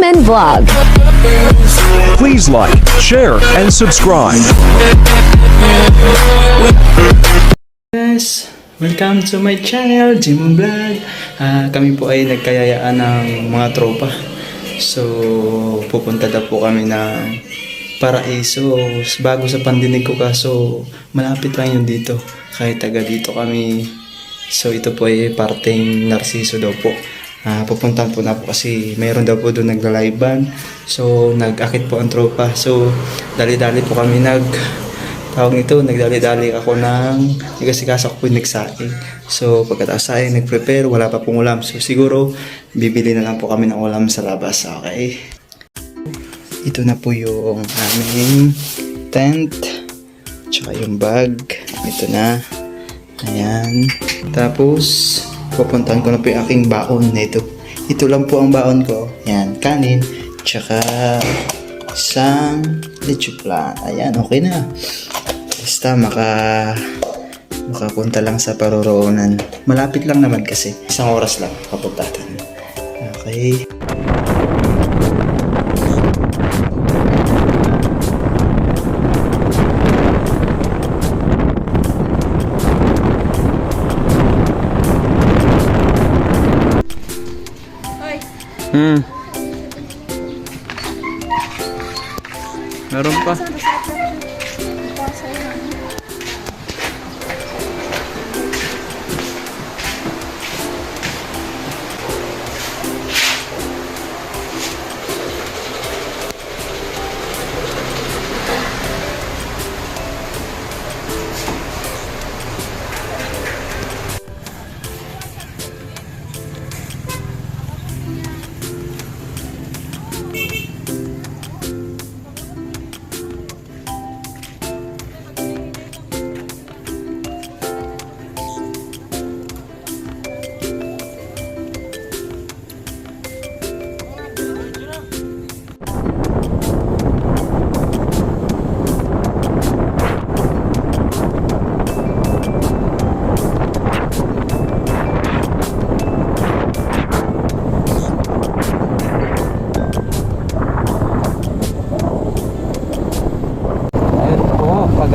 Vlog. Please like, share, and subscribe. guys! Welcome to my channel, Jimon Vlog. Ah, kami po ay nagkayayaan ng mga tropa. So, pupunta daw po kami ng Paraiso. Bago sa pandinig ko kaso, malapit lang yun dito. Kahit taga dito kami. So, ito po ay parteng Narciso daw po. Ah, pupuntahan po na po kasi mayroon daw po doon nagla-live band. So, nag-akit po ang tropa. So, dali-dali po kami nag tawag nito, nagdali-dali ako ng nagasikas ako po nagsaing. So, pagkatapos saing, nag-prepare, wala pa pong ulam. So, siguro, bibili na lang po kami ng ulam sa labas. Okay? Ito na po yung aming tent. Tsaka yung bag. Ito na. Ayan. Tapos, pupuntahan ko na po yung aking baon nito. Ito lang po ang baon ko. Ayan, kanin. Tsaka, isang lechuplan. Ayan, okay na. Basta maka makapunta lang sa paroroonan. Malapit lang naman kasi. Isang oras lang kapuntahan. Okay. Hmm.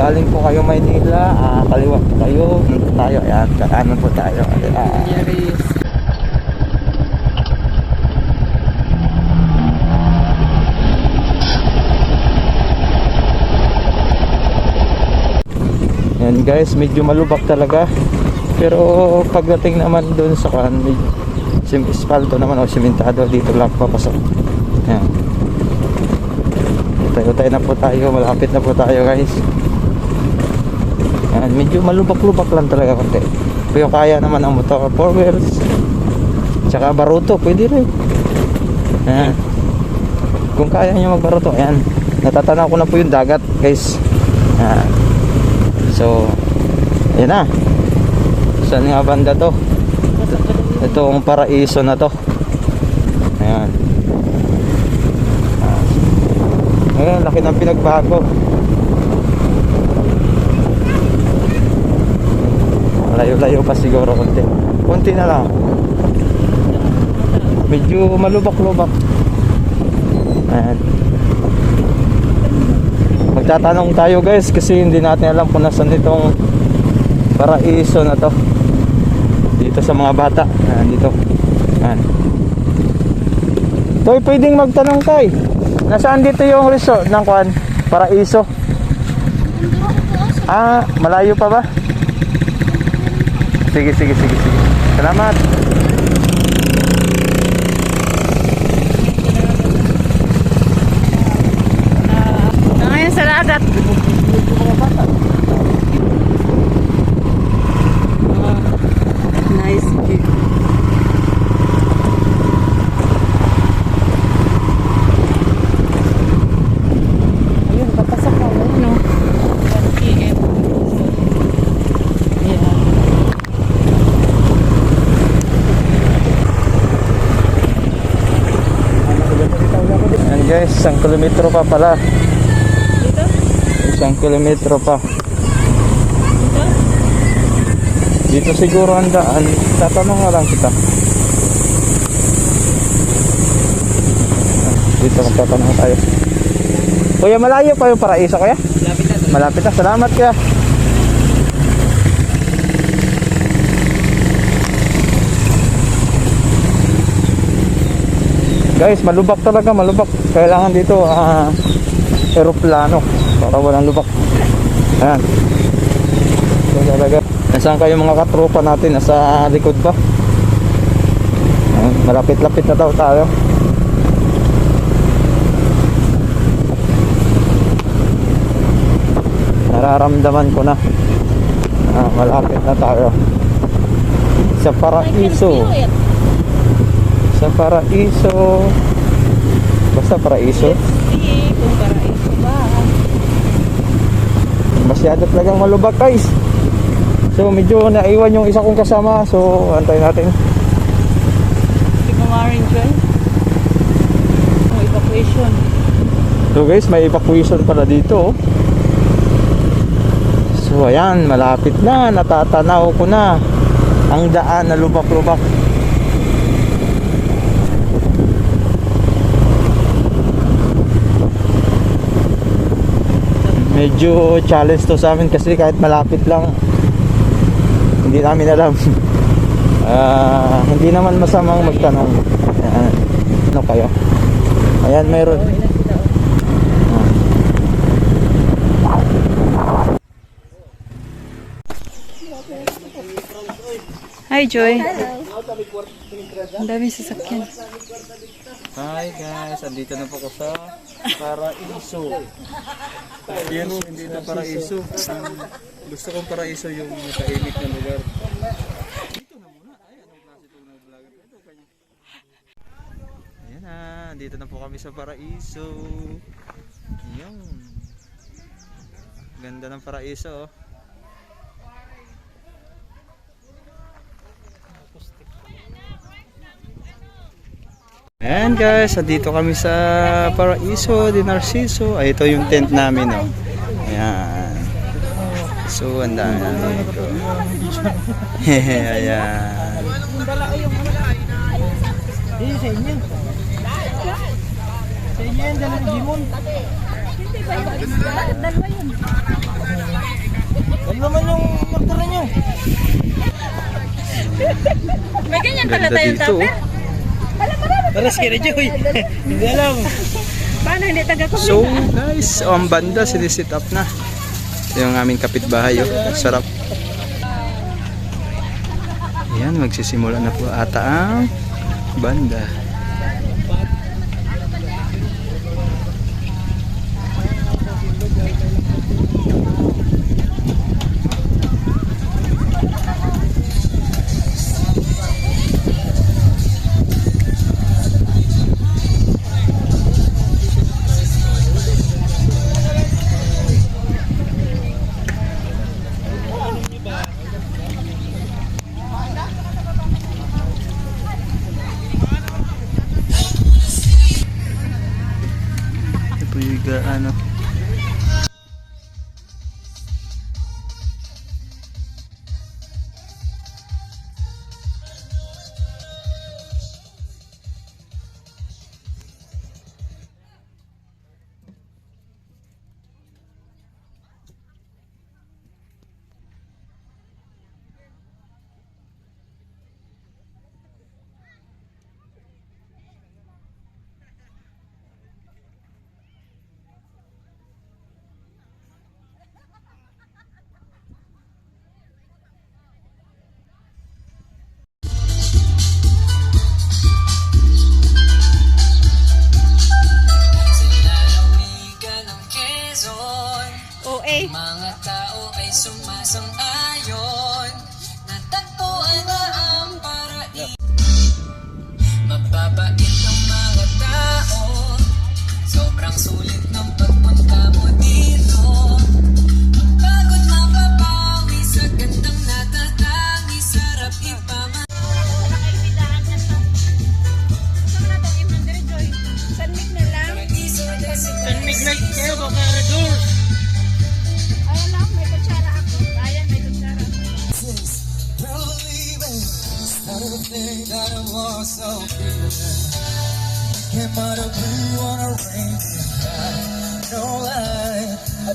Po, pagaling po kayo Maynila, ah, kaliwa po kayo, dito tayo, ayan, kakanan po tayo. Ayan. Yan guys, medyo malubak talaga. Pero pagdating naman doon sa kan, medyo espalto naman o simentado dito lang papasok. Yan. Tayo-tayo na po tayo, malapit na po tayo guys. Yan, medyo malubak-lubak lang talaga konti. Pero kaya naman ang motor, four wheels. Tsaka baruto, pwede rin. Yan. Kung kaya nyo magbaruto, ayan. Natatanaw ko na po yung dagat guys. Yan. So, ayan na. Saan nga banda to? Itong paraiso na to. Ayan. Ayan, laki ng pinagbago. Layo-layo pa siguro konti. Konti na lang. Medyo malubak-lubak. Ayan. Magtatanong tayo guys kasi hindi natin alam kung nasan itong paraiso na to. Dito sa mga bata. Ayan, dito. Ayan. Toy, pwedeng magtanong kay. Nasaan dito yung resort ng Kwan? Paraiso. Ah, malayo pa ba? Sige, sige, sige, sige. Salamat. Ngayon sa dagat. Nice view. Ayun, papasok ka. Ano? 1 p.m. Yeah. Ayan guys, isang kilometro pa pala. Isang kilometro pa. Dito siguro ang daan. Tatanong nga lang kita. Dito magtatanong tayo. Kuya, malayo pa yung paraiso, kuya? Lapit na. Malapit na. Salamat, kuya. Guys, malubak talaga, malubak. Kailangan dito ah eroplano para walang lubak. Ayan. So, talaga. Nasaan kayo mga katropa natin? Nasa likod ba? Ayan, malapit-lapit na daw tayo. Nararamdaman ko na. Ah, malapit na tayo. Sa paraiso. Sa paraiso. Basta paraiso. Sige, kung para ito ba? Masyado talagang malubak guys. So medyo naiwan yung isa kong kasama. So antay natin. Hindi ko joy. Ang evacuation. So guys, may evacuation pala dito. oh. So ayan, malapit na. Natatanaw ko na ang daan na lubak-lubak. Medyo challenge to sa amin kasi kahit malapit lang hindi namin alam. Ah, hindi naman masamang magtanong. Ayan. Ano kayo? Ayan, mayroon. Hi, Joy. Ang daming sasakyan. Hi guys, andito na po ko sa Paraiso. Pero hindi na Paraiso. Gusto kong Paraiso yung tahimik na lugar. Dito na muna. Ay, anong klase ito ng vlogger? Ito kanya. Ayan na, andito na po kami sa Paraiso. Yung Ganda ng Paraiso. oh. Ayan guys, dito kami sa Paraiso de Narciso. Ay, ito yung tent namin, oh. Ayan. So, ang dami namin dito. Ayan. Eh, sa inyo. Sa inyo yan, dalawang gimon. Yung nyo? May ganyan Ganda dito, oh. Sa kira Joy. Hindi alam. Paano hindi taga ko? So, guys, oh, ang banda, sinisit up na. Ito yung aming kapitbahay, oh. Sarap. Ayan, magsisimula na po ata ang banda. So much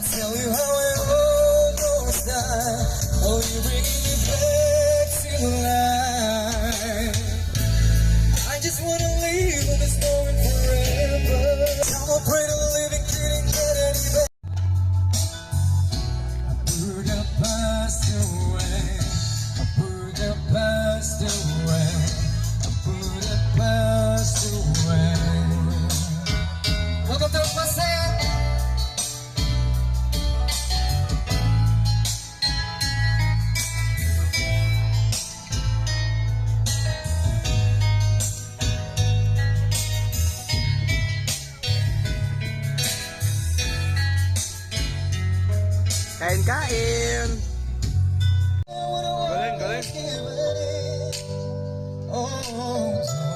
tell you how oh. oh, oh.